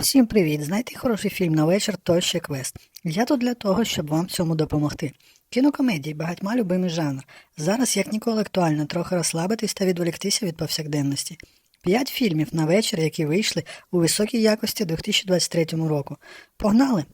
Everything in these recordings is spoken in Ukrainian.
Всім привіт! Знайти хороший фільм на вечір то ще квест. Я тут для того, щоб вам цьому допомогти. Кінокомедії багатьма любимий жанр. Зараз як ніколи актуально трохи розслабитись та відволіктися від повсякденності. П'ять фільмів на вечір, які вийшли у високій якості 2023 року. Погнали!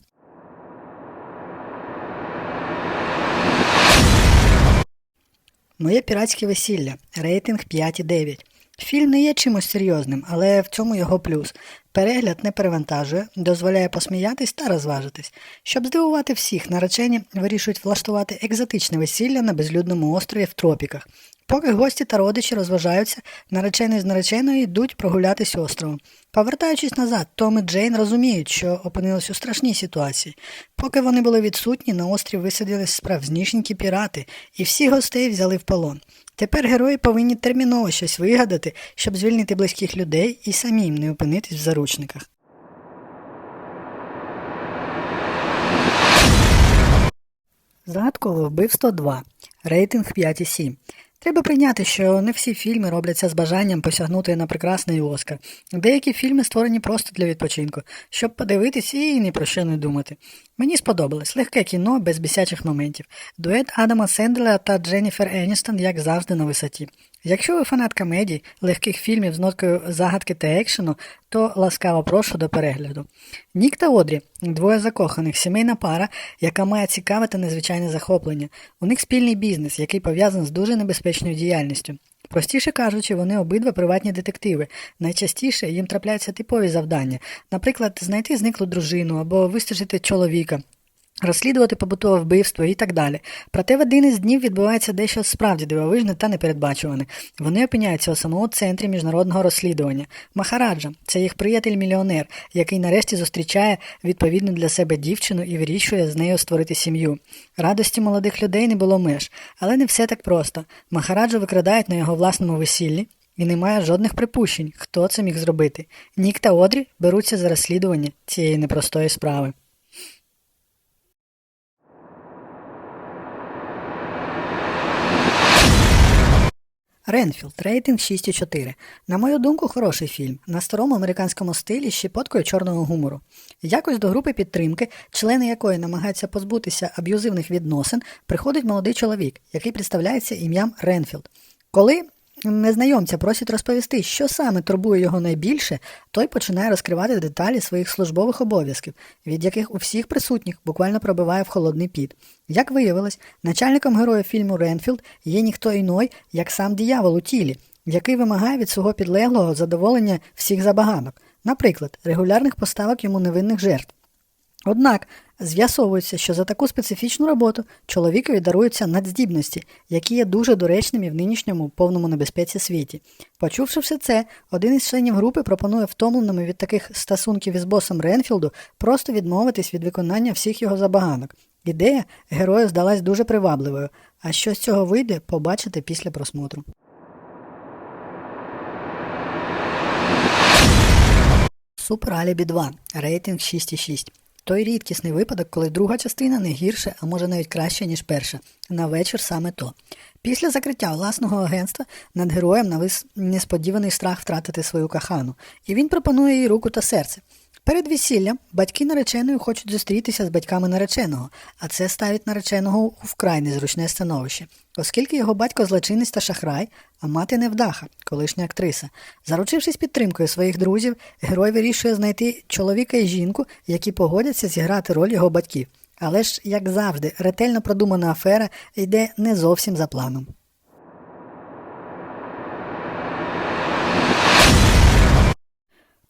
Моє піратське весілля. Рейтинг 5,9. Фільм не є чимось серйозним, але в цьому його плюс. Перегляд не перевантажує, дозволяє посміятись та розважитись. Щоб здивувати всіх, наречені вирішують влаштувати екзотичне весілля на безлюдному острові в тропіках. Поки гості та родичі розважаються, наречений з нареченою йдуть прогулятись островом. Повертаючись назад, Том і Джейн розуміють, що опинились у страшній ситуації. Поки вони були відсутні, на острів висадились справжнішенькі пірати, і всі гостей взяли в полон. Тепер герої повинні терміново щось вигадати, щоб звільнити близьких людей і самим не опинитись в заручниках. Загадкове вбивство 2. Рейтинг 5,7. Треба прийняти, що не всі фільми робляться з бажанням посягнути на прекрасний Оскар. Деякі фільми створені просто для відпочинку, щоб подивитись і ні про що не думати. Мені сподобалось легке кіно без бісячих моментів. Дует Адама Сендлера та Дженніфер Еністон, як завжди, на висоті. Якщо ви фанат комедій, легких фільмів з ноткою загадки та екшену, то ласкаво прошу до перегляду. Нік та Одрі двоє закоханих, сімейна пара, яка має цікаве та незвичайне захоплення. У них спільний бізнес, який пов'язаний з дуже небезпечною діяльністю. Простіше кажучи, вони обидва приватні детективи. Найчастіше їм трапляються типові завдання, наприклад, знайти зниклу дружину або вистежити чоловіка. Розслідувати побутове вбивство і так далі. Проте в один із днів відбувається дещо справді дивовижне та непередбачуване. Вони опиняються у самому центрі міжнародного розслідування. Махараджа це їх приятель-мільйонер, який нарешті зустрічає відповідну для себе дівчину і вирішує з нею створити сім'ю. Радості молодих людей не було меж, але не все так просто. Махараджу викрадають на його власному весіллі. І немає жодних припущень, хто це міг зробити. Нік та Одрі беруться за розслідування цієї непростої справи. Ренфілд, рейтинг 6,4. На мою думку, хороший фільм. На старому американському стилі з щепоткою чорного гумору. Якось до групи підтримки, члени якої намагаються позбутися аб'юзивних відносин, приходить молодий чоловік, який представляється ім'ям Ренфілд. Коли незнайомця просять розповісти, що саме турбує його найбільше, той починає розкривати деталі своїх службових обов'язків, від яких у всіх присутніх буквально пробиває в холодний піт. Як виявилось, начальником героя фільму Ренфілд є ніхто іной, як сам диявол у тілі, який вимагає від свого підлеглого задоволення всіх забаганок, наприклад, регулярних поставок йому невинних жертв. Однак з'ясовується, що за таку специфічну роботу чоловікові даруються надздібності, які є дуже доречними в нинішньому повному небезпеці світі. Почувши все це, один із членів групи пропонує втомленому від таких стосунків із босом Ренфілду просто відмовитись від виконання всіх його забаганок. Ідея герою здалась дуже привабливою, а що з цього вийде, побачите після просмотру. Супер Алібі 2. Рейтинг 6,6. Той рідкісний випадок, коли друга частина не гірше, а може навіть краще, ніж перша. На вечір саме то. Після закриття власного агентства над героєм навис несподіваний страх втратити свою кахану, і він пропонує їй руку та серце. Перед весіллям батьки нареченої хочуть зустрітися з батьками нареченого, а це ставить нареченого у вкрай незручне становище, оскільки його батько злочинець та шахрай, а мати невдаха, колишня актриса. Заручившись підтримкою своїх друзів, герой вирішує знайти чоловіка і жінку, які погодяться зіграти роль його батьків. Але ж, як завжди, ретельно продумана афера йде не зовсім за планом.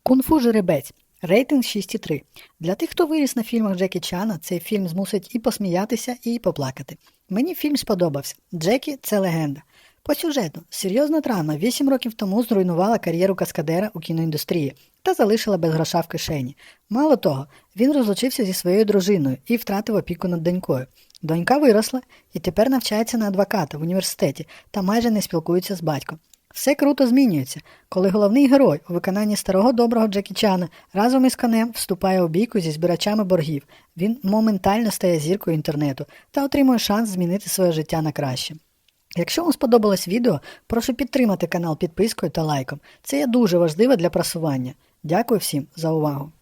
Кунг-фу жеребець. Рейтинг 6,3. Для тих, хто виріс на фільмах Джекі Чана, цей фільм змусить і посміятися, і поплакати. Мені фільм сподобався. Джекі це легенда. По сюжету, серйозна драма 8 років тому зруйнувала кар'єру каскадера у кіноіндустрії та залишила без гроша в кишені. Мало того, він розлучився зі своєю дружиною і втратив опіку над донькою. Донька виросла і тепер навчається на адвоката в університеті та майже не спілкується з батьком. Все круто змінюється, коли головний герой у виконанні старого доброго Джекі Чана разом із конем вступає у бійку зі збирачами боргів. Він моментально стає зіркою інтернету та отримує шанс змінити своє життя на краще. Якщо вам сподобалось відео, прошу підтримати канал підпискою та лайком. Це є дуже важливо для просування. Дякую всім за увагу!